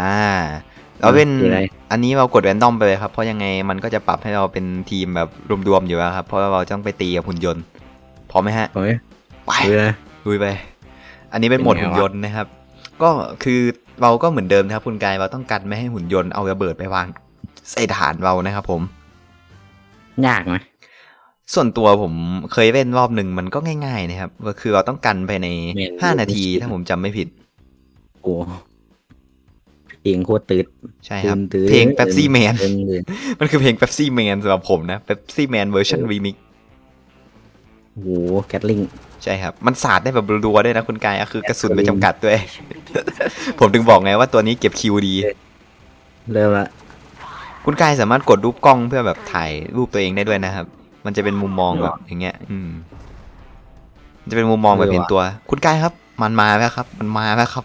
อ่าเราเป็นคืออะไรอันนี้เรากดแรนดอมไปเลยครับ เพราะยังไงมันก็จะปรับให้เราเป็นทีมแบบรวมๆอยู่แล้วครับ เพราะว่าเราต้องไปตีกับหุ่นยนต์ พร้อมไหมฮะโอ้ยไปดูนะลุยไป อันนี้เป็นโหมดเป็นไงหุ่นวะยนต์นะครับ ก็คือเราก็เหมือนเดิมนะครับ คุณกายเราต้องกันไม่ให้หุ่นยนต์เอาระเบิดไปวางใส่ฐานเรานะครับผม ยากไหมส่วนตัวผมเคยเล่นรอบหนึ่งมันก็ง่าย ๆ นะครับก็คือเราต้องกันภายใน5นาทีถ้าผมจำไม่ผิด โอ้เพ ลงโคตรตืดใช่ครับตืดเพลง Pepsi Man ตืดตืดมันคือเพลง Pepsi Man สำหรับผมนะ Pepsi Man เวอร์ชันเออรีมิกโอ้โหแกตลิงใช่ครับ มันสาดได้แบบรัวๆด้วยนะคุณกายอะคือกระสุนไม่จำกัดด้วย ผมถึงบอกไงว่าตัวนี้เก็บคิวดี เริ่มละ คุณกายสามารถกดรูปกล้องเพื่อแบบถ่ายรูปตัวเองได้ด้วยนะครับ มันจะเป็นมุมมองแบบอย่างเงี้ย อืมมันจะเป็นมุมมองแบบเห็นตัว คุณกายครับ มันมาแล้วครับ มันมาแล้วครับ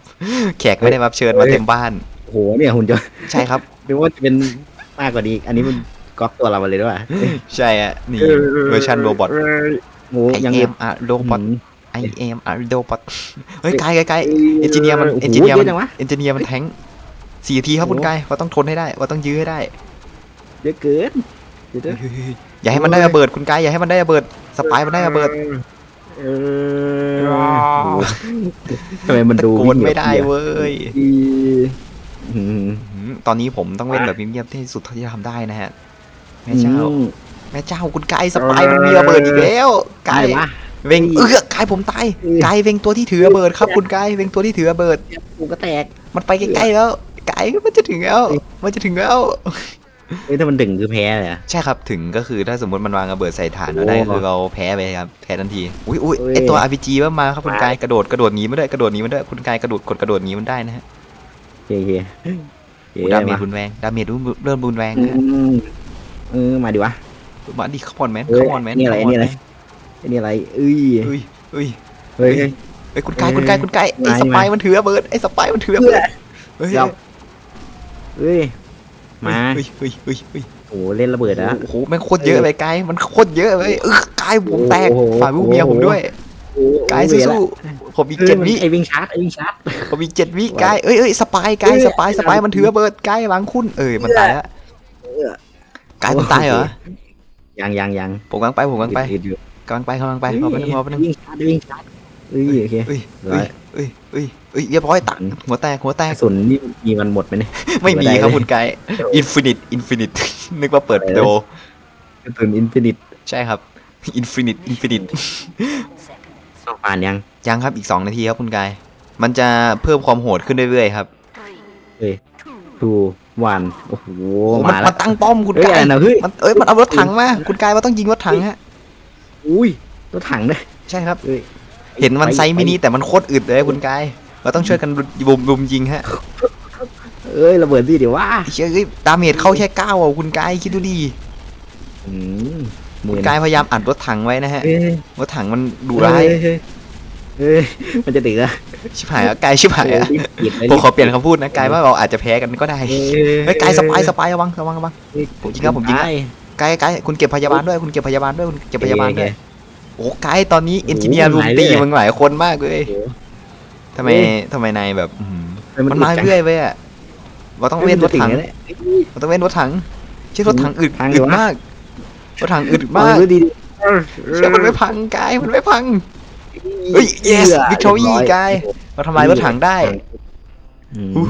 แขกไม่ได้รับเชิญมาเต็มบ้าน โอ้โหเนี่ยหุ่นยนต์ใช่ครับนึกว่าจะเป็นมากกว่านี้อีกอันนี้มันก๊อปตัวเรามาเลยด้วยว่ะใช่อะนี่เวอร์ชันโรบอทโอ้โห I ยัง am a robot I am a robot เฮ้ยกายกายกายเอนจิเนียร์มันโโหเอนจิเนียร์มันเยอะจังวะเอนจิเนียร์มันแทงสี่นาทีครับคุณโอ้กายเราต้องทนให้ได้เราต้องยื้อให้ได้เยอะเกินเดี๋ยวเฮ้ยอย่าให้มันได้ระเบิดคุณกายอย่าให้มันได้ระเบิดสปายมันได้ระเบิดเออโอ้โหทำไมมันตะดูโกนไม่ได้วิ่งเว้ย อีอืมอืมตอนนี้ผมต้องเล่นแบบเงียบๆที่สุดเท่าที่จะทำได้นะฮะแม่เจ้า อืมแม่เจ้าคุณกายสปายมันมีระเบิดอีกแล้วกาย อะไรวะ เวงเอื้อกายผมตายอืม กายเวงตัวที่ถือระเบิดครับคุณกายเวงตัวที่ถือระเบิด กูก็แตกมันไปใกล้ๆแล้วกายมันจะถึงแล้ว มันจะถึงแล้ว เฮ้ยถ้ามันดึงคือแพ้เลยอะ ใช่ครับถึงก็คือถ้าสมมติมันวางระเบิดใส่ฐานเราได้โอ้คือเราแพ้ไปครับแพ้ทันทีอุ้ยอุ้ยเอ้ย ไอตัว RPG ว่ามาครับคุณมากายกระโดดกระโดดหนีมันด้วยกระโดดหนีมันด้วยคุณกายกระโดดกดกระโดดหนีมันได้นะฮะโอ เคโอเคโอเคดาเมจมารุนแรงดาเมจเริ่มรุนแรงอืนะฮะมเออมาดิวะ มาดิขมอนแมนเอ้ขยมอนแมนนี่อะไรนี่อะไร ไอ้นี่อะไรเอ้ยเฮ้ยเฮ้ยเฮ้ย เฮ้ยเฮ้ยคุณกายคุณกายคุณกายไอมาสปายมามัมันถือระเบิดไอสปายมันถือระเบิดเฮ้ยเดี๋ยวเฮ้ยมาเฮ้ยเฮ้ยเฮ้ยเฮ้ยโอ้โหเล่นระเบิดนะโอ้โหแม่งโคตรเยอะเลยกายมันโคตรเยอะเลยเออกายผมแตกโอ้โห ฝ่ายลูกเมียผมด้วยโอ้โห กายเวละสู้ๆผมมีเฮ้ยเจ็ดมันวิไอ้วิ่งชาร์จไอ้วิ่งชาร์จผมมีเจ็ดวิกายเอ้ยเอ้ยสปายกายเอ้ยสปายสปายมันถือระเบิดกายหลังคุณเอ้ยมันตายแล้วเออกายมันตายเหรอยังยังยังผมกำลังไปผมกำลังไปหยุดหยุดกำลังไปกำลังไปรอไปบนึงรอไปบนึงวิ่งชาร์จวิ่งชาร์จเอ้ยโอเคเอ้ยร้เอ้อยยเอ้ยเอ้ยเอ้ยเรียบร้อยตัดหัวแตกหัวแตกกระสุนนี่มีมันหมดไหมเนี่ยไม่มีหัวแตกครับเลยคุณกายอินฟินิตอินฟินิตนึกว่าเปิดโดกระสุนอินฟินิตใช่ครับอินฟินิตอินฟินิต ผ่านยังยังครับอีก 2 นาทีครับคุณกาย มันจะเพิ่มความโหดขึ้นเรื่อยๆครับเฮ้ยทูวันโอ้โหโอ้มันมาแล้มัวนตั้งป้อมคุณเฮ้ยกาอะยไรนะเฮ้ยมันเอ้ยมันเอารถถังมาคุณกายว่าต้องยิงรถถังฮะอุ้ยรถถังด้วยใช่ครับเฮ้ยเห็นมันไซส์มินิแต่มันโคตรอึดเลยคุณกายเราต้องช่วยกันบุมบุมยิงฮะเอ้ยระเบิดสิเดี๋ยวว่าเชื่อเอ้ยดาเมจเข้าแค่เก้าอะคุณกายคิดดูดิอืม คุณกายพยายามอัดรถถังไว้นะฮะเอ้ยรถถังมันดุร้ายเอ้เอ้ยเอ้ยมันจะถึงอะชิบหายแล้วกายชิบหายแล้วโอ้รีบปิดผมขอเปลี่ยนคำพูดนะกายว่าเราอาจจะแพ้กันก็ได้เอ้เฮ้ยกายสปายสปายระวังระวังระวังเอ้ยผมยิงครับผมยิงครับตายกายกายคุณเก็บพยาบาลด้วยคุณเก็บพยาบาลด้วยคุณเก็บพยาบาลด้วยโอเคโอ้กายตอนนี้โอ้เอนจิเนียร์โหรุมหลายตีเลยมึงหลายคนมากเลยโอ้โหทำไมเอ้ยทำไมนายแบบอื้อหือเฮ้ยมันมาดจังเรื่อยเว้ยอะเราต้องเว้นรถถังฮ้ยมันจะถึแล้วเนี่ยเราต้องเว้นรถถังเชื่อรถถังอึดพังอึเลดยวะ มาก รถถังอึดมามากดูดีเชื่อมันไม่พังกายมันไม่พังเฮ้ย yes victory กายเราทำลายรถถังได้อืมอู้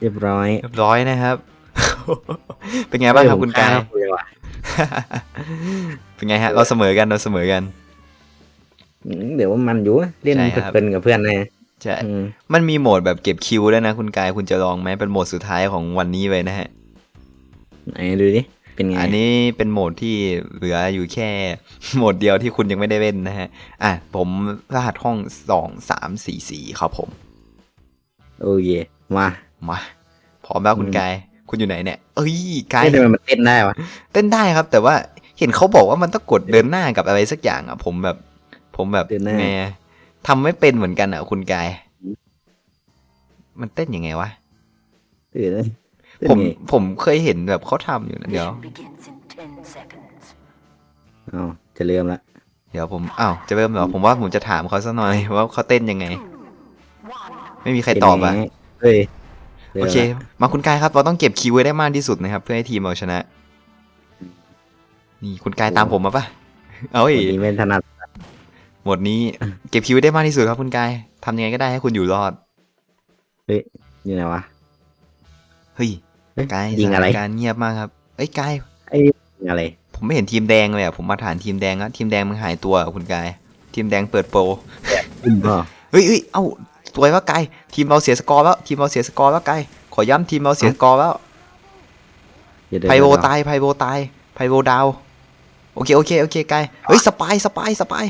เรียบร้อยเรียบร้อยนะครับ เป็นไงบ้างครับคุณกายเฮ้ผมฆ่เลยว่ะเป็นไงฮะ เราเสมอกันเราเสมอกันอืมเดี๋ยวว่ามันอยู่เล่นใช่ครับเพลินๆกับเพื่อนนะใช่อืมมันมีโหมดแบบเก็บคิวด้วยนะคุณกายคุณจะลองไหมเป็นโหมดสุดท้ายของวันนี้เลยนะฮะไหนดูดิ เป็นไง อันนี้เป็นโหมดที่เหลืออยู่แค่โหมดเดียวที่คุณยังไม่ได้เล่นนะฮะ อะ ผมรหัสห้องสองสามสี่สี่ครับผม โอ้ยมา มาพร้อมแล้วคุณอืมกาย คุณอยู่ไหนเนี่ย เอ้ยกายเฮ้ยทำไมมันเต้นได้วะเต้นได้ครับ แต่ว่าเห็นเขาบอกว่ามันต้องกดเดินหน้ากับอะไรสักอย่างอะ ผมแบบ ผมแบบเดินหน้าไงอะทำไม่เป็นเหมือนกันอะ คุณกาย มันเต้นยังไงวะเออเต้น ผมไงผมเคยเห็นแบบเขาทำอยู่นะเดี๋ยว Mission begins in 10 seconds. อ๋อจะเริ่มละเดี๋ยวผมอ้าวจะเริ่มเหรอผมว่าผมจะถามเขาสักหน่อยว่าเขาเต้นยังไง One. ไม่มีใครตอบอะเป็นไงเฮ้ยโอเค มาคุณกายครับ เราต้องเก็บคิวไว้ได้มากที่สุดนะครับ เพื่อให้ทีมเราชนะ นี่คุณกายตามผมมาปะเอาวันอีกนี้ไม่ถนัดหมดนี้เก็บคิวไว้ได้มากที่สุดครับคุณกายทำยังไงก็ได้ให้คุณอยู่รอดอยู่ไหนวะ เฮ้ยเอ๊ะ กายยิงอะไรสถานการณ์เงียบมากครับเอ้ยกายไอ้ยิงอะไร ผมไม่เห็นทีมแดงเลยอะผมมาฐานทีมแดงแล้วทีมแดงมันหายตัวอะคุณกาย ทีมแดงเปิดโปรอุ้มก็เฮ้ยเฮ้ยเอ้าสวยว่ากายทีมเราเสียสกอร์แล้วทีมเราเสียสกอร์แล้วกายขอย้ำทีมเราเสียสกอร์แล้วเดี๋ยวเดี๋ยวไพโวเดี๋ยวตายไพโวตายไพโวดาวโอเคโอเคโอเคกายเฮ้ยสปายสปายสปาย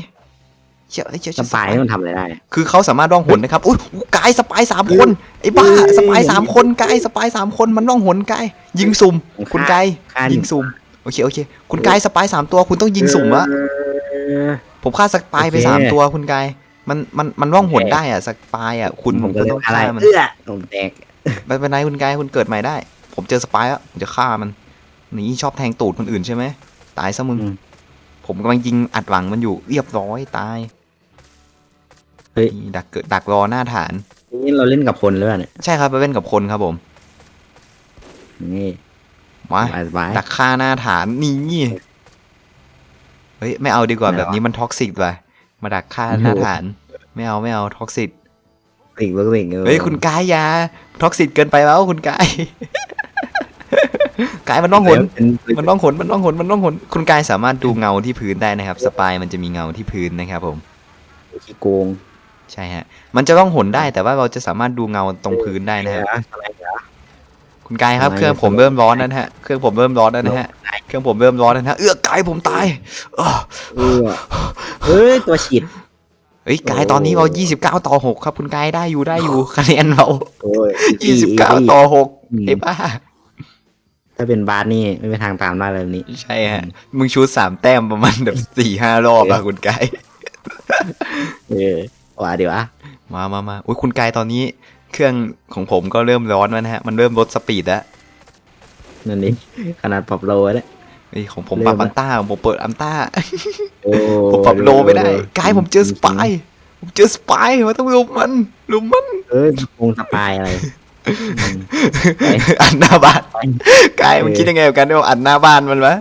เชี่ยเอ้ยเชี่ยสเชี่ยปายนี่มันทำอะไรได้ คือเขาสามารถร่องหนนะครับอุ้ยอุ๊ยกายสปายสามคนไอ้บ้าเฮ้ยสปายสามคนกายสปายสามคนมันร่องหนกายยิงสุ่มผมฆ่าคุณกายฆ่าหนึ่งยิงสุ่มโอเคโอเค คุณกายสปายสามตัวคุณต้องยิงสุ่มอะเออ ผมฆ่าสปายไปโอเค สามตัวคุณกายมันมันมันร่องหนโอเคได้อะสปายอะคุณผมก็คุณเลยต้องอะไรฆ่ามัน เอื้อผมแตกไม่เป็นไรคุณกายคุณเกิดใหม่ได้ ผมเจอสปายแล้วผมจะฆ่ามันนี่ชอบแทงตูดคนอื่นใช่ไหมตายซะมึง อืมผมกำลังยิงอัดหลังมันอยู่เรียบร้อยตาย เฮ้ยนี่ดักเกิดดักรอหน้าฐาน นี่เราเล่นกับคนหรือเปล่าเนี่ย ใช่ครับไปเล่นกับคนครับผม นี่มาสบายสบายดักฆ่าหน้าฐานนี่เฮ้ยไม่เอาดีกว่าไม่แบเอาบนี้มันท็อกซิกว่ะมาดักฆ่าหน้าฐาน ไม่เอาไม่เอาท็อกซิกสิ่งเรื่องสิ่งออเฮ้ยคุณกายอยาท็อกซิกเกินไปแล้วคุณกายกายมันต้องหนเป็นมันต้องหนมันต้องหนมันต้องหนคุณกายสามารถดูเงาที่พื้นได้นะครับ สปายมันจะมีเงาที่พื้นนะครับผมขี้โกง ใช่ฮะ มันจะต้องหนได้แต่ว่าเราจะสามารถดูเงาตรงพื้นได้นะฮะ อะไรเหรอคุณกายครับทำไมเครื่องผมเริ่มร้อนแล้วนะฮะ เครื่องผมเริ่มร้อนแล้วนะฮะ เครื่องผมเริ่มร้อนแล้วนะฮะ เอื้อกายผมตายอ้อเออเฮ้ยตัวฉีดเฮ้ยกายโอ้ตอนนี้เรา29 ต่อ 6 ครับ คุณกายได้อยู่ได้อยู่คะแนนเรา โอ้ย29 ต่อ6อืมเอ้บ้า ถ้าเป็นบาสนี่ไม่มีทางตามได้เลยนี้ ใช่ฮะ มึงชูดสามแต้มประมาณแบบสี่ห้ารอบอะคุณกาย เออ ว่าเดี๋ยวอะมามามาอุ้ยคุณกายตอนนี้ เครื่องของผมก็เริ่มร้อนแล้วนะฮะ มันเริ่มลดสปีดแล้ว นั่นนี่ขนาดปรับโลแล้วเฮ้ยของผมเริ่ปรัมบแล้วอันต้าของผมเปิดอันต้า โอ้ผมปรับโลไม่ได้กายผมเจอสปาย ผมเจอสปายมันต้องลุมมันลุมมัน เอ้ยคงสปายอะไรอืมไปอันหน้าบ้าน กายมันคิดยังไงกับการที่ว่าอันหน้าบ้านมันวะ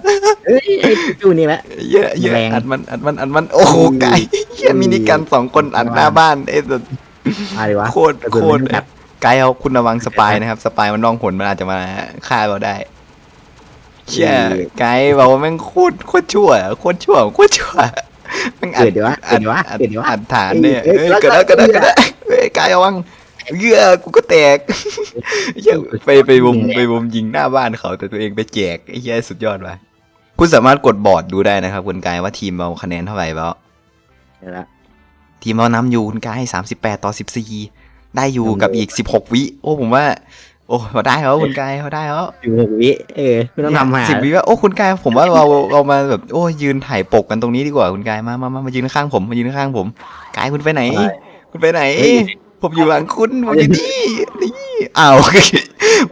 เอ้ยไอ้จูนี่แหละ เยอะเยอะแรง อัดมันอัดมันอัดมันโอ้โหกายเหี้ยมินิกันสองคนอัดหน้าบ้านไอ้สัสมาดิวะโคตรกระสุนโคตรไม่กัดไกด์เอาคุณระวังสปายนะครับ สปายมันน้องผลมันอาจจะมาฆ่าเราได้เชี่ยไกด์บอกว่าแม่งโคตรโคตรชั่วโคตรชั่วโคตรชั่วแม่งอัเกิดเดี๋ยววะอัเกิดดเดี๋ยววะอัดเกิดเดี๋ยววะอัดฐานเนี่ยเอ้ยเอ้ยแล้วเกิดแล้วก็เกิดแล้วเกิดแล้วเฮ้ยไกด์ระวังเยื่อกูก็แตกเหี้ยไปไปวมไปวมยิงหน้าบ้านเขาแต่ตัวเองไปแจกไอ้เหี้ยสุดยอดว่ะ คุณสามารถกดบอร์ดดูได้นะครับคุณกายว่าทีมเราคะแนนเท่าไหร่แล้วเดี๋ยวละทีมเรานำอยู่คุณกายสามสิบแปดต่อสิบสี่ได้อยู่นำอยู่กับอีกสิบหกวิโอ้ผมว่า โอ้เขาได้แล้วคุณกายเขาได้แล้วอยู่หกวิเออไม่ต้องทำหาสิบวิว่าโอ้คุณกายผมว่าเราเรามาแบบโอ้ยืนถ่ายปกกันตรงนี้ดีกว่าคุณกายมามามามายืนข้างผมมายืนข้างผมกายคุณไปไหน คุณไปไหนเฮ้ยผมอยู่หลังคุณผมอยู่นี่นี่อ้าว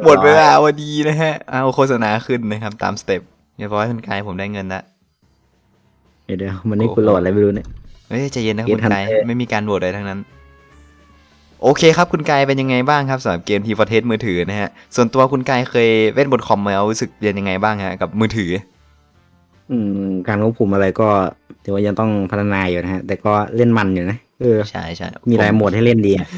หมดเวลาพอดีนะฮะเอาโฆษณาขึ้นนะครับตามสเต็ป เรียบร้อยคุณกายผมได้เงินละเดี๋ยวเดี๋ยวมันนี่กูโหลดอะไรไม่รู้เนี่ย เฮ้ยใจเย็นนะครับเกมคุณกาย Hunter ไม่มีการโหวตอะไรทั้งนั้น โอเคครับคุณกายเป็นยังไงบ้างครับสำหรับเกมทีฟอร์เทสมือถือนะฮะ ส่วนตัวคุณกายเคยเล่นบนคอมมาแล้วรู้สึกเป็นยังไงบ้างฮะกับมือถือ อืม การควบคุมอะไรก็ถือว่ายังต้องพัฒนาอยู่นะฮะ แต่ก็เล่นมันอยู่นะเออใช่ใช่มีหลายโหมดให้เล่นดีอะ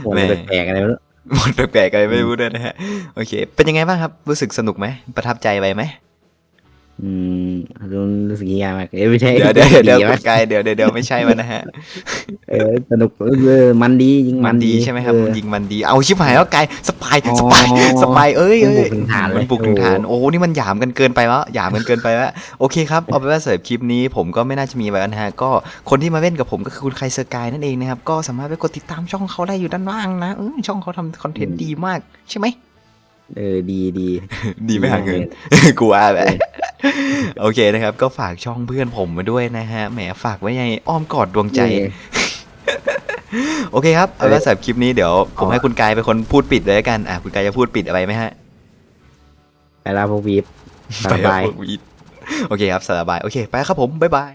โหมดแม่แปลกๆอะไรไม่รู้ หมดแปลกๆอะไรไม่รู้ด้วยนะฮะ โอเค เป็นยังไงบ้างครับ รู้สึกสนุกไหม ประทับใจไปไหม อืมรู้สึกยากมากเอ้ยไม่ใช่เดี๋ยวเดี๋ยวเดี๋ยวดีคุมากณกายเดี๋ยวเดี๋ยวเดี๋ยวไม่ใช่มันนะฮะเออสนุกเออมันดียิงมัมันนดีใช่ไหมครับเออยิงมันดีเอาชิบหายแล้วกายสปายอ๋อสปายสปายเอ้ยมันบุเอ้ยกถึงฐานเลยมันบุกถึงฐานโอ้นี่มันหยามกันเกินไปแล้วหยามกันเกินไปแล้วโอเคครับเอาเป็นว่าเสริมคลิปนี้ผมก็ไม่น่าจะมีไว้แล้วนะฮะก็คนที่มาเล่นกับผมก็คือคุณไคเซอร์กายนั่นเองนะครับก็สามารถไปกดติดตามช่องเขาได้อยู่ด้านล่างนะเออช่องเขาทำคอนเทนต์ดีมากใช่ไหมเออดีดีดีไม่หาเงินกลัวแหละ โอเคนะครับ ก็ฝากช่องเพื่อนผมมาด้วยนะฮะ แหมฝากไว้ในอ้อมกอดดวงใจเออโอเคครับ เอาละสำหรับคลิปนี้เดี๋ยว ผมให้คุณกายเป็นคนพูดปิดเลยละกัน อะ คุณกายจะพูดปิดอะไรไหมฮะไปแล้วพวกวีฟไปบายครับโอเคครับสบาย โอเค ไปครับผม บ๊ายบาย